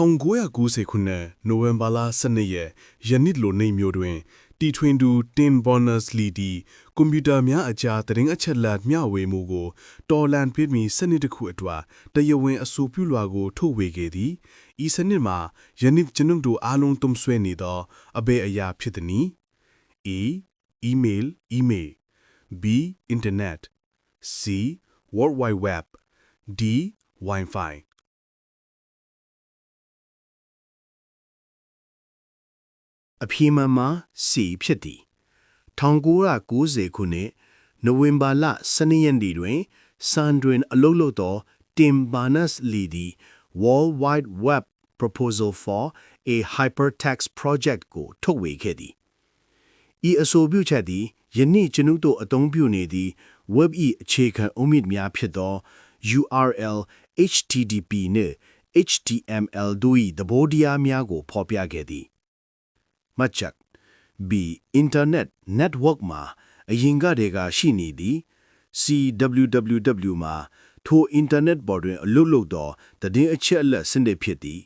1990ခုနှစ်နိုဝင်ဘာလ12ရက်ယနေ့လိုနေမျိုးတွင်တီထွင်သူတင်ဘော်နက်စ်လီဒီကွန်ပျူတာများအကြားသတင်းအချက်အလက်မျှဝေမှုကိုတော်လန်ပြမီစနစ်တစ်ခုအတွက်တရားဝင်အဆိုပြုလွှာကို ထုတ်ဝေခဲ့သည်ဤစနစ်မှာယနေ့ကျွန်ုပ်တို့အားလုံးသုံးဆွဲနေသောအဘေအရာဖြစ်သည်နီ E email email B internet C world wide web D wi-fi အဖြေမှန်မှာ C ဖြစ်သည်1990ခုနှစ်နိုဝင်ဘာလ12ရက်နေ့တွင်စန်တွင်အလုပ်လုပ်သော Tim Berners-Lee သည် World Wide Web Proposal for a Hypertext Project ကိုထုတ်ဝေခဲ့သည်ဤအဆိုပြုချက်သည်ယနေ့ကျွန်ုပ်တို့အသုံးပြုနေသည့် web ၏အခြေခံအုတ်မြစ်များဖြစ်သော URL HTTP နှင့် HTML တို့၏သဘောတရားများကိုဖော်ပြခဲ့သည် မှတ်ချက် B Internet Network မှာအရင်ကတည်းကရှိနေသည် CWWW မှာထို Internet ပေါ်တွင်အလုပ်လုပ်သောတည်င်းအချက်အလက်စနစ်ဖြစ်သည်